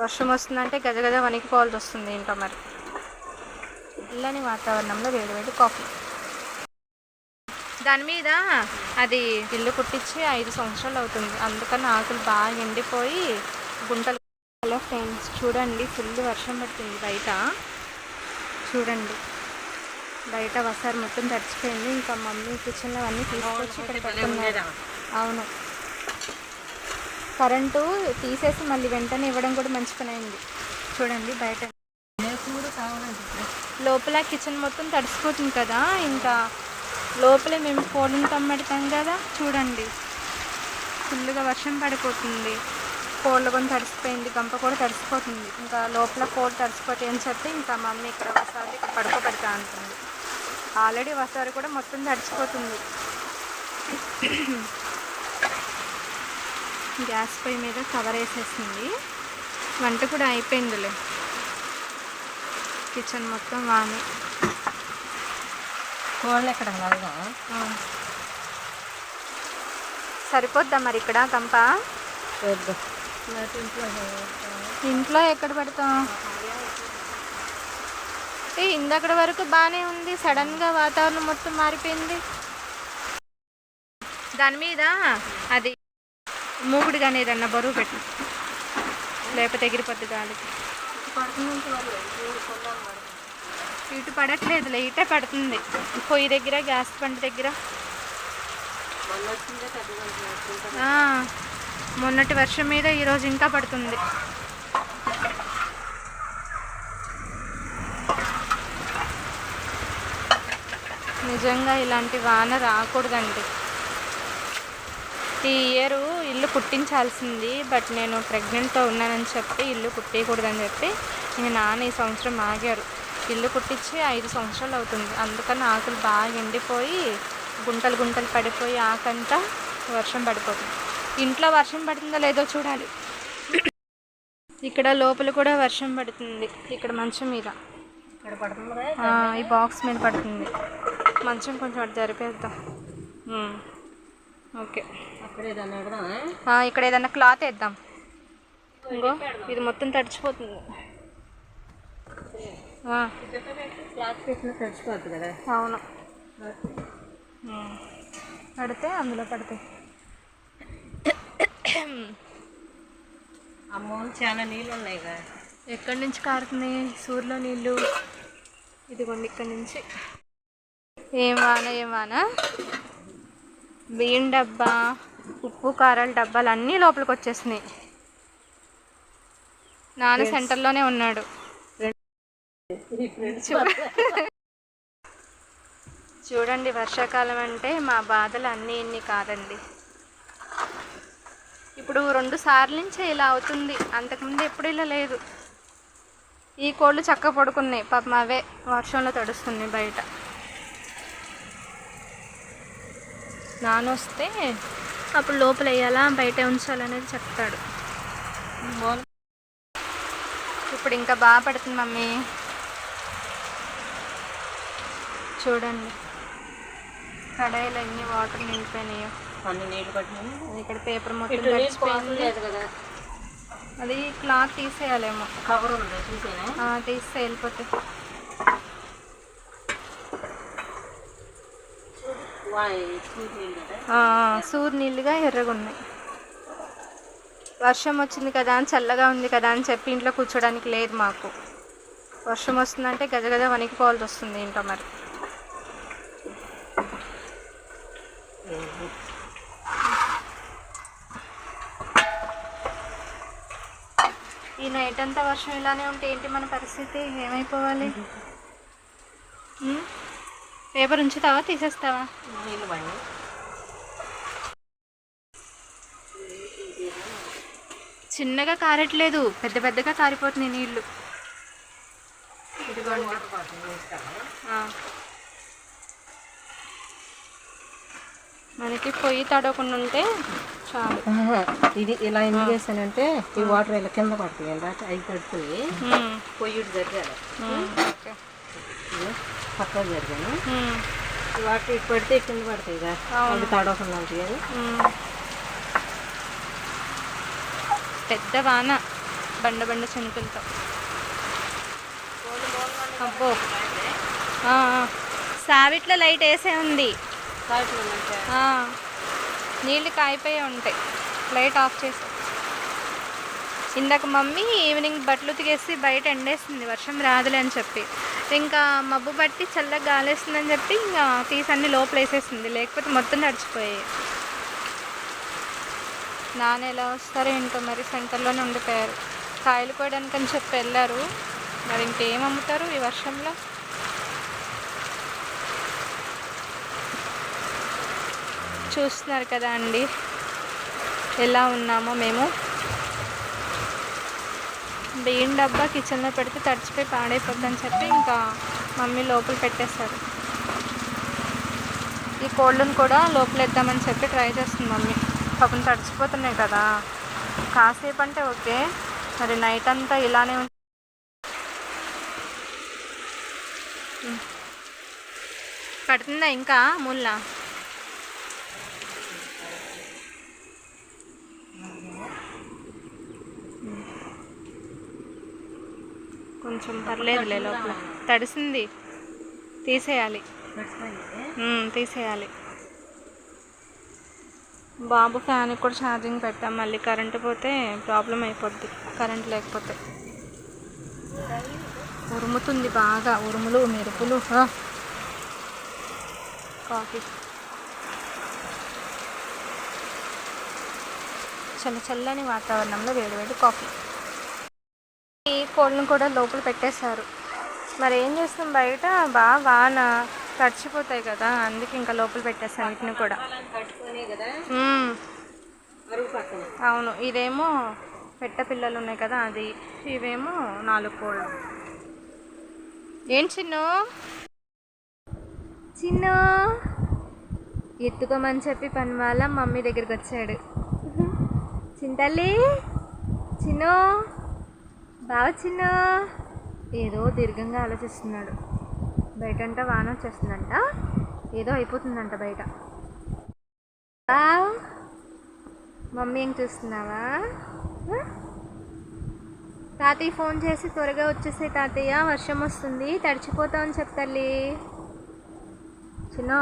వర్షం వస్తుందంటే గజ గజ వణికిపోవాల్సి వస్తుంది ఏంటో మరి. ఇల్లని వాతావరణంలో వేడివేడి కాఫీ. దాని మీద అది ఇల్లు కుట్టించి ఐదు సంవత్సరాలు అవుతుంది. అందుకని ఆకులు బాగా ఎండిపోయి గుంటలు హలో ఫ్రెండ్స్ చూడండి ఫుల్ వర్షం పడుతుంది బయట. చూడండి. బయట వసారు మొత్తం తడిచిపోయింది. ఇంకా మమ్మీ కిచెన్లో అన్నీ తీసుకొచ్చి ఇక్కడ పెట్టుకున్నారు అవును. కరెంటు తీసేసి మళ్ళీ వెంటనే ఇవ్వడం కూడా మంచి పని అయింది. చూడండి బయట. లోపల కిచెన్ మొత్తం తడిసిపోతుంది కదా ఇంకా లోపలే మేము కోళ్ళని తమ్మెడతాం కదా చూడండి. ఫుల్గా వర్షం పడిపోతుంది. కోళ్ళ కొని తడిసిపోయింది గంప కూడా తడిసిపోతుంది. ఇంకా లోపల కోళ్ళు తడిసిపోతాయి అని చెప్పి ఇంకా మమ్మీ ఇక్కడ వసారి ఇక్కడ పడుకోబెడతా అంటుంది. ఆల్రెడీ వసారి కూడా మొత్తం తడిసిపోతుంది. గ్యాస్ పొయ్యి మీద కవర్ వేసేసింది. వంట కూడా అయిపోయిందిలే. కిచెన్ మొత్తం వామి. కోళ్ళు ఎక్కడ. సరిపోద్దా మరి ఇక్కడ కంప? ఇంట్లో ఇంట్లో ఎక్కడ పెడతాం ఏ ఇందక్కడ వరకు బాగానే ఉంది. సడన్గా వాతావరణం మొత్తం మారిపోయింది. దాని మీద అది మూగుడు కానీ ఏదన్నా బరువు పెట్టు. లేకపోతే ఎగిరిపోద్ది గాలికి. ఇటు పడట్లేదు ఇటే పడుతుంది. పొయ్యి దగ్గర గ్యాస్ పంట దగ్గర. మొన్నటి వర్షం మీద ఈరోజు ఇంకా పడుతుంది. నిజంగా ఇలాంటి వాన రాకూడదండి. ఈ ఇయర్ ఇల్లు కుట్టించాల్సింది బట్ నేను ప్రెగ్నెంట్తో ఉన్నానని చెప్పి ఇల్లు కుట్టేయకూడదని చెప్పి ఇంక నాన్న ఈ సంవత్సరం ఆగారు. ఇల్లు కుట్టించి ఐదు సంవత్సరాలు అవుతుంది. అందుకని ఆకులు బాగా ఎండిపోయి గుంటలు గుంటలు పడిపోయి ఆకంతా వర్షం పడిపోతుంది. ఇంట్లో వర్షం పడుతుందో లేదో చూడాలి. ఇక్కడ లోపల కూడా వర్షం పడుతుంది. ఇక్కడ మంచం మీద. ఈ బాక్స్ మీద పడుతుంది. మంచం కొంచెం అటు జరిపేద్దాం. ఓకే. ఇక్కడ ఏదన్నా క్లాత్ వేద్దాం. ఇంకో. ఇది మొత్తం తడిచిపోతుంది. అవును. పడితే అందులో పడతాయి. అమ్మో చాలా నీళ్ళు ఉన్నాయి కదా. ఎక్కడి నుంచి కారుతున్నాయి సూర్యులో నీళ్ళు. ఇదిగోండి ఇక్కడి నుంచి. ఏం వాన ఏం వాన? బియ్యం డబ్బా ఉప్పు కారాల డబ్బాలు అన్నీ లోపలికి వచ్చేసినాయి నాన్న సెంటర్లోనే ఉన్నాడు. చూడండి వర్షాకాలం అంటే మా బాధలు అన్నీ ఇన్ని కాదండి. ఇప్పుడు రెండు సార్లు నుంచే ఇలా అవుతుంది. అంతకుముందు ఎప్పుడు ఇలా లేదు. ఈ కోళ్ళు చక్క పడుకున్నాయి. పాపం అవే వర్షంలో తడుస్తున్నాయి బయట. నానొస్తే అప్పుడు లోపల వేయాలా బయట ఉంచాలనేది చెప్తాడు. ఇప్పుడు ఇంకా బాగా పడుతుంది మమ్మీ. చూడండి. కడాయిలు అన్ని వాటర్ నిండిపోయినాయో. అన్ని నీళ్ళు పట్టినాయి. ఇక్కడ పేపర్ మొత్తం తడిచిపోయింది అది క్లాత్ తీసేయాలేమో. కవర్ ఉంది తీస్తే వెళ్ళిపోతే వాయ్ చూసి కదా ఆ, సూర్ నీళ్ళుగా ఎర్రగా ఉన్నాయి వర్షం వచ్చింది కదా అని చల్లగా ఉంది కదా అని చెప్పి ఇంట్లో కూర్చోడానికి లేదు మాకు. వర్షం వస్తుందంటే గజ గజ వణికిపోవాల్సి వస్తుంది ఏంటో మరి. ఈ నైట్ అంతా వర్షం ఇలానే ఉంటే ఏంటి మన పరిస్థితి? ఏమైపోవాలి? పేపర్ ఉంచుతావా? తీసేస్తావా? చిన్నగా కారట్లేదు. పెద్ద పెద్దగా కారిపోతున్నాయి నీళ్ళు. మనకి పొయ్యి తడవకుండా ఉంటే చాలు. ఇది ఇలా ఎందుకు చేశానంటే ఈ వాటర్ ఇలా కింద పడుతుంది అవి పడుతుంది పొయ్యి జరిగాలి పక్కకు జరిగాను ఇటు పడితే కింద పడతాయి కదా. అవి తడవకుండా ఉంటాయి. పెద్ద వాన బండ బండ చినుకులతో. అబ్బో. సావిట్లో లైట్ వేసే ఉంది. నీళ్ళు కాయిపోయి ఉంటాయి. లైట్ ఆఫ్ చేసి. ఇందాక మమ్మీ ఈవినింగ్ బట్టలు ఉతికేసి బయట ఎండేసింది. వర్షం రాదులే అని చెప్పి. ఇంకా మబ్బు బట్టి చల్లగా గాలేస్తుందని చెప్పి ఇంకా పీస్ అన్ని లోపల వేసేసింది లేకపోతే మొత్తం నడిచిపోయాయి నాన్న ఎలా వస్తారో ఏంటో మరి సెంటర్లోనే ఉండిపోయారు. కాయలు కోయడానికి అని చెప్పి వెళ్ళారు. మరి ఇంకేం అమ్ముతారు ఈ వర్షంలో? చూస్తున్నారు కదా అండి. ఎలా ఉన్నామో మేము. బియ్యం డబ్బా కిచెన్లో పెడితే తడిచిపోయి పాడైపోద్దని చెప్పి ఇంకా మమ్మీ లోపల పెట్టేశారు. ఈ కోళ్ళను కూడా లోపలేద్దామని చెప్పి ట్రై చేస్తుంది మమ్మీ. పాపం తడిచిపోతున్నాయి కదా. కాసేపు అంటే ఓకే. మరి నైట్ అంతా ఇలానే ఉంటుంది పడుతుందా ఇంకా ముళ్ళ కొంచెం పర్లేదులే లోపల. తడిసింది. తీసేయాలి. తీసేయాలి. బాబు ఫ్యాన్కి కూడా ఛార్జింగ్ పెట్టాం. మళ్ళీ కరెంటు పోతే ప్రాబ్లం అయిపోద్ది. కరెంట్ లేకపోతే. ఉరుముతుంది బాగా. ఉరుములు మెరుపులు. కాఫీ. చల్ల చల్లని వాతావరణంలో వేడివేడి కాఫీ. కోళ్ళను కూడా లోపల పెట్టేశారు. మరి ఏం చేస్తాం బయట? బాగా వాన తడిచిపోతాయి కదా అందుకే ఇంకా లోపల పెట్టేస్తాం వీటిని కూడా. అవును ఇదేమో పెట్ట పిల్లలు ఉన్నాయి కదా అది. ఇవేమో నాలుగు కోళ్ళు. ఏం చిన్ను? చిన్ను! ఎత్తుకోమని చెప్పి పని వాళ్ళ మమ్మీ దగ్గరికి వచ్చాడు. చింతల్లి చిన్ను! బావ చిన్న ఏదో దీర్ఘంగా ఆలోచిస్తున్నాడు. బయటంట వాన వచ్చేస్తుందంట. ఏదో అయిపోతుందంట బయట. బావ్ మమ్మీ ఏం చూస్తున్నావా? తాతయ్య ఫోన్ చేసి త్వరగా వచ్చేసే తాతయ్య వర్షం వస్తుంది తడిచిపోతామని చెప్తాలి చిన్న